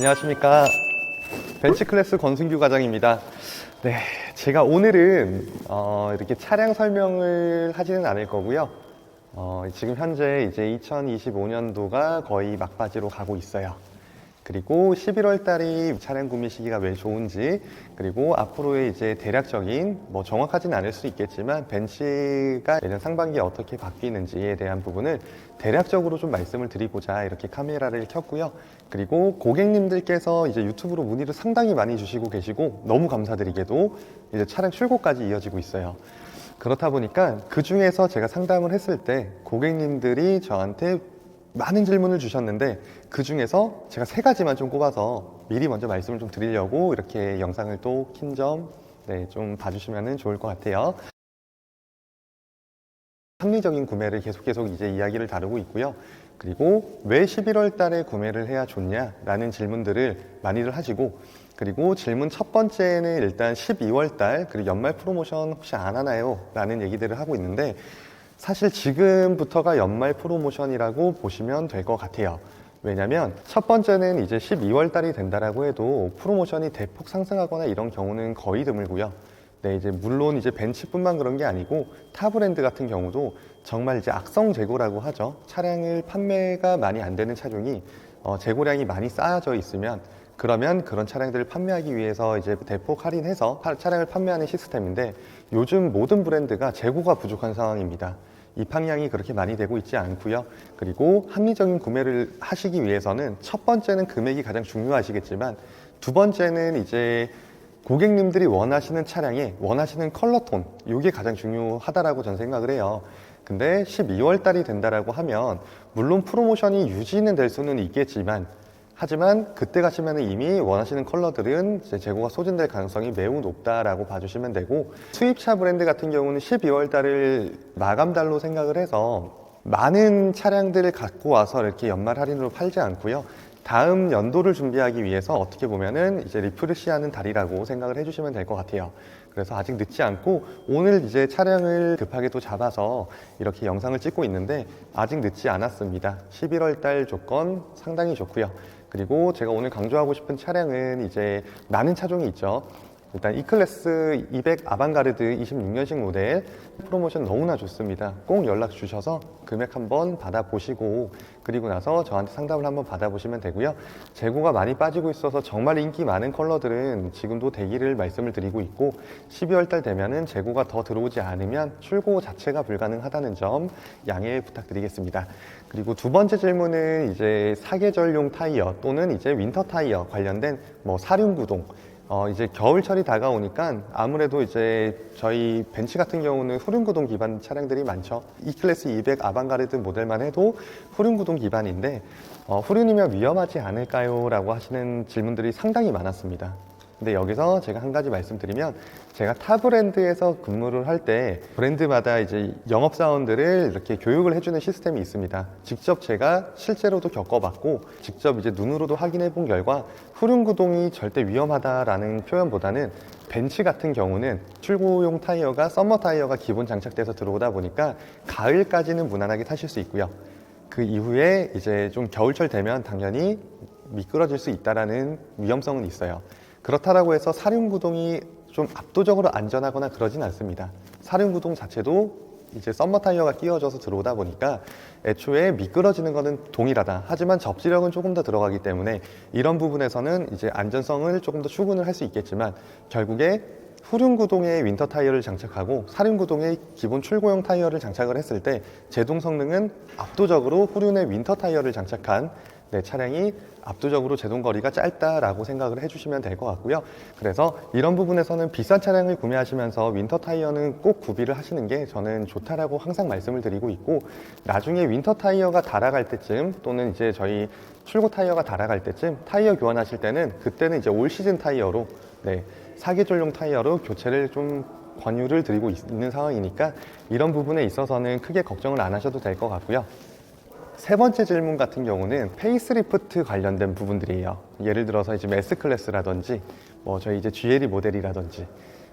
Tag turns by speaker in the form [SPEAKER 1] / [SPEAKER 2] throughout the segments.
[SPEAKER 1] 안녕하십니까. 벤치클래스 권순규 과장입니다. 네, 제가 오늘은 어, 이렇게 차량 설명을 하지는 않을 거고요. 어, 지금 현재 이제 2025년도가 거의 막바지로 가고 있어요. 그리고 11월 달이 차량 구매 시기가 왜 좋은지, 그리고 앞으로의 이제 대략적인, 뭐 정확하진 않을 수 있겠지만, 벤츠가 내년 상반기에 어떻게 바뀌는지에 대한 부분을 대략적으로 좀 말씀을 드리고자 이렇게 카메라를 켰고요. 그리고 고객님들께서 이제 유튜브로 문의를 상당히 많이 주시고 계시고, 너무 감사드리게도 이제 차량 출고까지 이어지고 있어요. 그렇다 보니까 그 중에서 제가 상담을 했을 때 고객님들이 저한테 많은 질문을 주셨는데 그 중에서 제가 세 가지만 좀 꼽아서 미리 먼저 말씀을 좀 드리려고 이렇게 영상을 또 킨점 네, 좀 봐주시면 좋을 것 같아요. 합리적인 구매를 계속 계속 이제 이야기를 다루고 있고요. 그리고 왜 11월 달에 구매를 해야 좋냐라는 질문들을 많이들 하시고 그리고 질문 첫 번째는 일단 12월 달 그리고 연말 프로모션 혹시 안 하나요? 라는 얘기들을 하고 있는데 사실 지금부터가 연말 프로모션이라고 보시면 될 것 같아요. 왜냐면 첫 번째는 이제 12월 달이 된다라고 해도 프로모션이 대폭 상승하거나 이런 경우는 거의 드물고요. 네, 이제 물론 이제 벤츠뿐만 그런 게 아니고 타 브랜드 같은 경우도 정말 이제 악성 재고라고 하죠. 차량을 판매가 많이 안 되는 차종이 어, 재고량이 많이 쌓여져 있으면 그러면 그런 차량들을 판매하기 위해서 이제 대폭 할인해서 파- 차량을 판매하는 시스템인데 요즘 모든 브랜드가 재고가 부족한 상황입니다. 입항량이 그렇게 많이 되고 있지 않고요. 그리고 합리적인 구매를 하시기 위해서는 첫 번째는 금액이 가장 중요하시겠지만 두 번째는 이제 고객님들이 원하시는 차량에 원하시는 컬러톤 이게 가장 중요하다라고 저는 생각을 해요. 근데 12월 달이 된다라고 하면 물론 프로모션이 유지는 될 수는 있겠지만 하지만 그때 가시면 이미 원하시는 컬러들은 재고가 소진될 가능성이 매우 높다라고 봐주시면 되고 수입차 브랜드 같은 경우는 12월 달을 마감 달로 생각을 해서 많은 차량들을 갖고 와서 이렇게 연말 할인으로 팔지 않고요. 다음 연도를 준비하기 위해서 어떻게 보면은 이제 리프레시하는 달이라고 생각을 해주시면 될 것 같아요. 그래서 아직 늦지 않고 오늘 이제 차량을 급하게 또 잡아서 이렇게 영상을 찍고 있는데 아직 늦지 않았습니다. 11월 달 조건 상당히 좋고요. 그리고 제가 오늘 강조하고 싶은 차량은 이제 많은 차종이 있죠. 일단 E클래스 200 아방가르드 26년식 모델 프로모션 너무나 좋습니다. 꼭 연락 주셔서 금액 한번 받아보시고 그리고 나서 저한테 상담을 한번 받아보시면 되고요. 재고가 많이 빠지고 있어서 정말 인기 많은 컬러들은 지금도 대기를 말씀을 드리고 있고 12월 달 되면은 재고가 더 들어오지 않으면 출고 자체가 불가능하다는 점 양해 부탁드리겠습니다. 그리고 두 번째 질문은 이제 사계절용 타이어 또는 이제 윈터 타이어 관련된 뭐 사륜구동 어, 이제 겨울철이 다가오니까 아무래도 이제 저희 벤츠 같은 경우는 후륜구동 기반 차량들이 많죠. E클래스 200 아방가르드 모델만 해도 후륜구동 기반인데 어, 후륜이면 위험하지 않을까요? 라고 하시는 질문들이 상당히 많았습니다. 근데 여기서 제가 한 가지 말씀드리면 제가 타 브랜드에서 근무를 할 때 브랜드마다 이제 영업 사원들을 이렇게 교육을 해주는 시스템이 있습니다. 직접 제가 실제로도 겪어봤고 직접 이제 눈으로도 확인해 본 결과 후륜구동이 절대 위험하다라는 표현보다는 벤츠 같은 경우는 출고용 타이어가 썸머 타이어가 기본 장착돼서 들어오다 보니까 가을까지는 무난하게 타실 수 있고요. 그 이후에 이제 좀 겨울철 되면 당연히 미끄러질 수 있다라는 위험성은 있어요. 그렇다라고 해서 사륜구동이 좀 압도적으로 안전하거나 그러진 않습니다. 사륜구동 자체도 이제 썸머 타이어가 끼워져서 들어오다 보니까 애초에 미끄러지는 것은 동일하다. 하지만 접지력은 조금 더 들어가기 때문에 이런 부분에서는 이제 안전성을 조금 더 추구는 할수 있겠지만 결국에 후륜구동에 윈터 타이어를 장착하고 사륜구동에 기본 출고용 타이어를 장착을 했을 때 제동 성능은 압도적으로 후륜에 윈터 타이어를 장착한 네, 차량이 압도적으로 제동 거리가 짧다라고 생각을 해주시면 될 것 같고요. 그래서 이런 부분에서는 비싼 차량을 구매하시면서 윈터 타이어는 꼭 구비를 하시는 게 저는 좋다라고 항상 말씀을 드리고 있고 나중에 윈터 타이어가 달아갈 때쯤 또는 이제 저희 출고 타이어가 달아갈 때쯤 타이어 교환하실 때는 그때는 이제 올 시즌 타이어로 네, 사계절용 타이어로 교체를 좀 권유를 드리고 있- 있는 상황이니까 이런 부분에 있어서는 크게 걱정을 안 하셔도 될 것 같고요. 세 번째 질문 같은 경우는 페이스리프트 관련된 부분들이에요. 예를 들어서 이제 S 클래스라든지 뭐 저희 이제 GLE 모델이라든지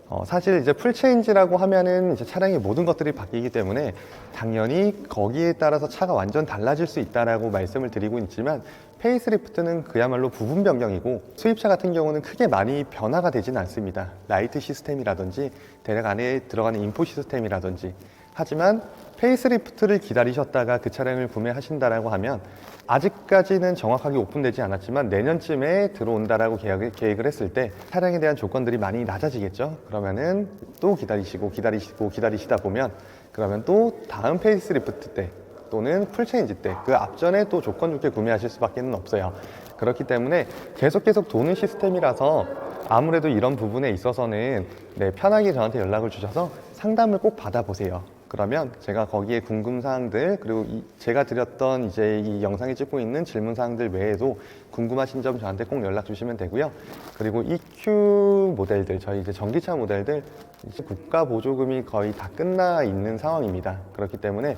[SPEAKER 1] 어, 사실 이제 풀체인지라고 하면은 이제 차량의 모든 것들이 바뀌기 때문에 당연히 거기에 따라서 차가 완전 달라질 수 있다라고 말씀을 드리고 있지만 페이스리프트는 그야말로 부분 변경이고 수입차 같은 경우는 크게 많이 변화가 되지는 않습니다. 라이트 시스템이라든지 대략 안에 들어가는 인포 시스템이라든지 하지만 페이스리프트를 기다리셨다가 그 차량을 구매하신다라고 하면 아직까지는 정확하게 오픈되지 않았지만 내년쯤에 들어온다라고 계획을, 계획을 했을 때 차량에 대한 조건들이 많이 낮아지겠죠. 그러면은 또 기다리시고 기다리시고 기다리시다 보면 그러면 또 다음 페이스리프트 때 또는 풀체인지 때 그 앞전에 또 조건 좋게 구매하실 수밖에 는 없어요. 그렇기 때문에 계속 계속 도는 시스템이라서 아무래도 이런 부분에 있어서는 네, 편하게 저한테 연락을 주셔서 상담을 꼭 받아보세요. 그러면 제가 거기에 궁금 사항들 그리고 이 제가 드렸던 이제 이 영상에 찍고 있는 질문 사항들 외에도 궁금하신 점 저한테 꼭 연락 주시면 되고요. 그리고 EQ 모델들 저희 이제 전기차 모델들 이제 국가 보조금이 거의 다 끝나 있는 상황입니다. 그렇기 때문에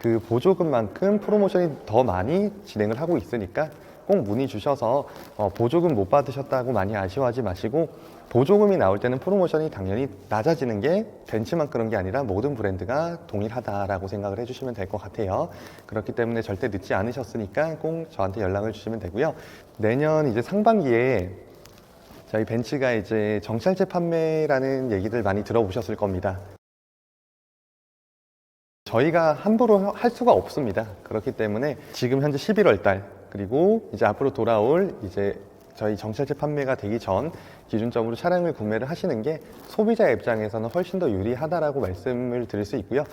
[SPEAKER 1] 그 보조금만큼 프로모션이 더 많이 진행을 하고 있으니까 꼭 문의 주셔서 어, 보조금 못 받으셨다고 많이 아쉬워하지 마시고 보조금이 나올 때는 프로모션이 당연히 낮아지는 게 벤츠만 그런 게 아니라 모든 브랜드가 동일하다라고 생각을 해주시면 될 것 같아요. 그렇기 때문에 절대 늦지 않으셨으니까 꼭 저한테 연락을 주시면 되고요. 내년 이제 상반기에 저희 벤츠가 이제 정찰제 판매라는 얘기들 많이 들어보셨을 겁니다. 저희가 함부로 할 수가 없습니다. 그렇기 때문에 지금 현재 11월 달 그리고 이제 앞으로 돌아올 이제 저희 정찰제 판매가 되기 전 기준점으로 차량을 구매를 하시는 게 소비자 입장에서는 훨씬 더 유리하다라고 말씀을 드릴 수 있고요.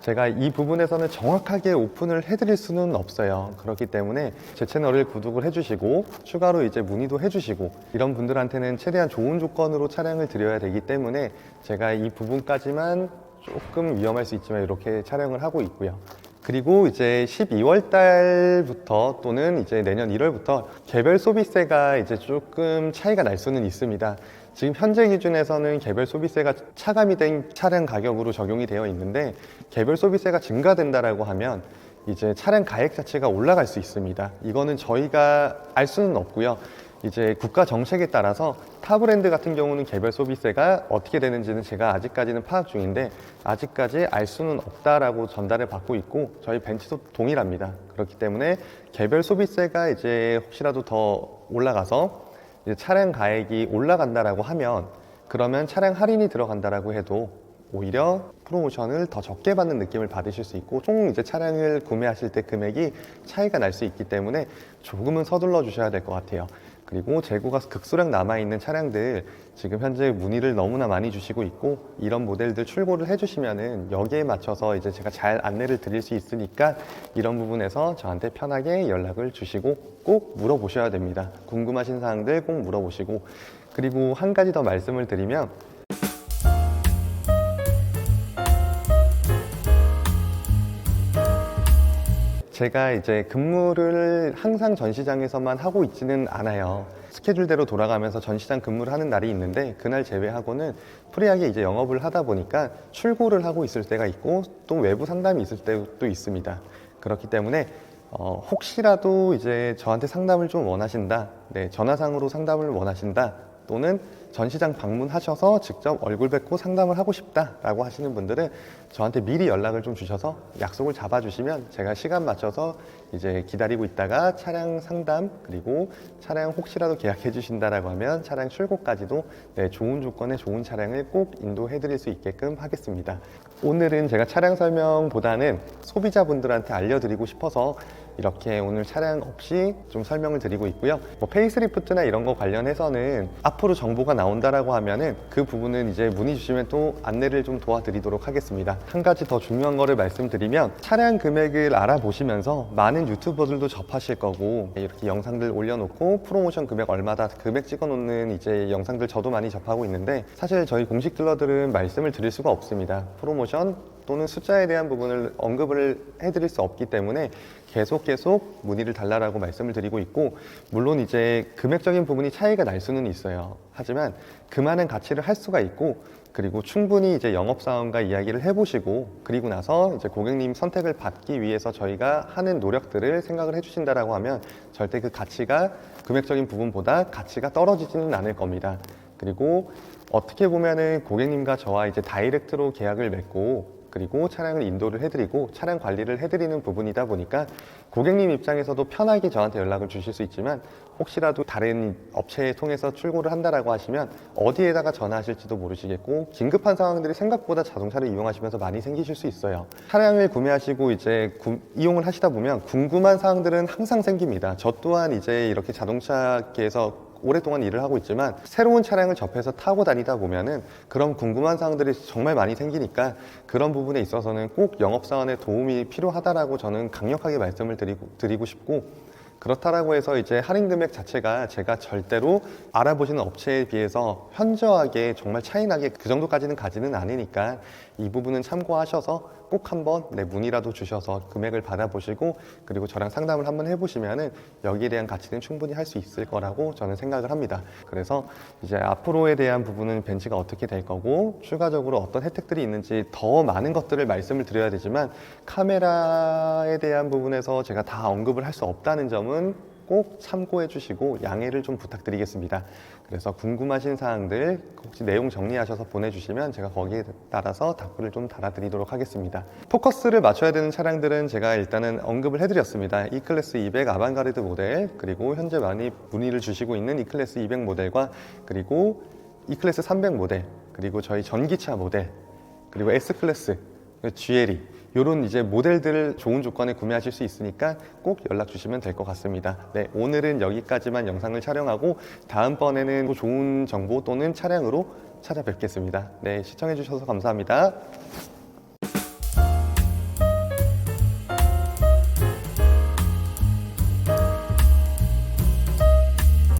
[SPEAKER 1] 제가 이 부분에서는 정확하게 오픈을 해드릴 수는 없어요. 그렇기 때문에 제 채널을 구독을 해주시고 추가로 이제 문의도 해주시고 이런 분들한테는 최대한 좋은 조건으로 차량을 드려야 되기 때문에 제가 이 부분까지만 조금 위험할 수 있지만 이렇게 촬영을 하고 있고요. 그리고 이제 12월 달부터 또는 이제 내년 1월부터 개별 소비세가 이제 조금 차이가 날 수는 있습니다. 지금 현재 기준에서는 개별 소비세가 차감이 된 차량 가격으로 적용이 되어 있는데 개별 소비세가 증가된다라고 하면 이제 차량 가액 자체가 올라갈 수 있습니다. 이거는 저희가 알 수는 없고요. 이제 국가 정책에 따라서 타 브랜드 같은 경우는 개별 소비세가 어떻게 되는지는 제가 아직까지는 파악 중인데 아직까지 알 수는 없다라고 전달을 받고 있고 저희 벤츠도 동일합니다. 그렇기 때문에 개별 소비세가 이제 혹시라도 더 올라가서 차량 가액이 올라간다라고 하면 그러면 차량 할인이 들어간다라고 해도 오히려 프로모션을 더 적게 받는 느낌을 받으실 수 있고 총 이제 차량을 구매하실 때 금액이 차이가 날 수 있기 때문에 조금은 서둘러 주셔야 될 것 같아요. 그리고 재고가 극소량 남아있는 차량들 지금 현재 문의를 너무나 많이 주시고 있고 이런 모델들 출고를 해주시면은 여기에 맞춰서 이제 제가 잘 안내를 드릴 수 있으니까 이런 부분에서 저한테 편하게 연락을 주시고 꼭 물어보셔야 됩니다. 궁금하신 사항들 꼭 물어보시고 그리고 한 가지 더 말씀을 드리면 제가 이제 근무를 항상 전시장에서만 하고 있지는 않아요. 스케줄대로 돌아가면서 전시장 근무를 하는 날이 있는데 그날 제외하고는 프리하게 이제 영업을 하다 보니까 출고를 하고 있을 때가 있고 또 외부 상담이 있을 때도 있습니다. 그렇기 때문에 어, 혹시라도 이제 저한테 상담을 좀 원하신다, 네, 전화상으로 상담을 원하신다, 또는 전시장 방문하셔서 직접 얼굴 뵙고 상담을 하고 싶다라고 하시는 분들은 저한테 미리 연락을 좀 주셔서 약속을 잡아주시면 제가 시간 맞춰서 이제 기다리고 있다가 차량 상담 그리고 차량 혹시라도 계약해 주신다라고 하면 차량 출고까지도 네, 좋은 조건의 좋은 차량을 꼭 인도해 드릴 수 있게끔 하겠습니다. 오늘은 제가 차량 설명보다는 소비자분들한테 알려드리고 싶어서 이렇게 오늘 차량 없이 좀 설명을 드리고 있고요. 뭐 페이스리프트나 이런 거 관련해서는 앞으로 정보가 나온다라고 하면은 그 부분은 이제 문의 주시면 또 안내를 좀 도와드리도록 하겠습니다. 한 가지 더 중요한 거를 말씀드리면 차량 금액을 알아보시면서 많은 유튜버들도 접하실 거고 이렇게 영상들 올려놓고 프로모션 금액 얼마다 금액 찍어놓는 이제 영상들 저도 많이 접하고 있는데 사실 저희 공식 딜러들은 말씀을 드릴 수가 없습니다. 프로모션 또는 숫자에 대한 부분을 언급을 해드릴 수 없기 때문에 계속 계속 문의를 달라라고 말씀을 드리고 있고 물론 이제 금액적인 부분이 차이가 날 수는 있어요. 하지만 그만한 가치를 할 수가 있고 그리고 충분히 이제 영업사원과 이야기를 해보시고 그리고 나서 이제 고객님 선택을 받기 위해서 저희가 하는 노력들을 생각을 해주신다라고 하면 절대 그 가치가 금액적인 부분보다 가치가 떨어지지는 않을 겁니다. 그리고 어떻게 보면은 고객님과 저와 이제 다이렉트로 계약을 맺고 그리고 차량을 인도를 해드리고 차량 관리를 해드리는 부분이다 보니까 고객님 입장에서도 편하게 저한테 연락을 주실 수 있지만 혹시라도 다른 업체에 통해서 출고를 한다라고 하시면 어디에다가 전화하실지도 모르시겠고 긴급한 상황들이 생각보다 자동차를 이용하시면서 많이 생기실 수 있어요. 차량을 구매하시고 이제 구- 이용을 하시다 보면 궁금한 사항들은 항상 생깁니다. 저 또한 이제 이렇게 자동차계에서 오랫동안 일을 하고 있지만 새로운 차량을 접해서 타고 다니다 보면은 그런 궁금한 사항들이 정말 많이 생기니까 그런 부분에 있어서는 꼭 영업사원의 도움이 필요하다라고 저는 강력하게 말씀을 드리고, 드리고 싶고 그렇다라고 해서 이제 할인 금액 자체가 제가 절대로 알아보시는 업체에 비해서 현저하게 정말 차이나게 그 정도까지는 가지는 않으니까 이 부분은 참고하셔서 꼭 한번 내 문의라도 주셔서 금액을 받아보시고 그리고 저랑 상담을 한번 해보시면은 여기에 대한 가치는 충분히 할 수 있을 거라고 저는 생각을 합니다. 그래서 이제 앞으로에 대한 부분은 벤츠가 어떻게 될 거고 추가적으로 어떤 혜택들이 있는지 더 많은 것들을 말씀을 드려야 되지만 카메라에 대한 부분에서 제가 다 언급을 할 수 없다는 점은 꼭 참고해 주시고 양해를 좀 부탁드리겠습니다. 그래서 궁금하신 사항들 혹시 내용 정리하셔서 보내주시면 제가 거기에 따라서 답글을 좀 달아드리도록 하겠습니다. 포커스를 맞춰야 되는 차량들은 제가 일단은 언급을 해드렸습니다. E클래스 200 아방가르드 모델 그리고 현재 많이 문의를 주시고 있는 E클래스 200 모델과 그리고 E클래스 300 모델 그리고 저희 전기차 모델 그리고 S클래스 GLE 이런 이제 모델들을 좋은 조건에 구매하실 수 있으니까 꼭 연락 주시면 될 것 같습니다. 네, 오늘은 여기까지만 영상을 촬영하고 다음번에는 또 좋은 정보 또는 차량으로 찾아뵙겠습니다. 네, 시청해 주셔서 감사합니다.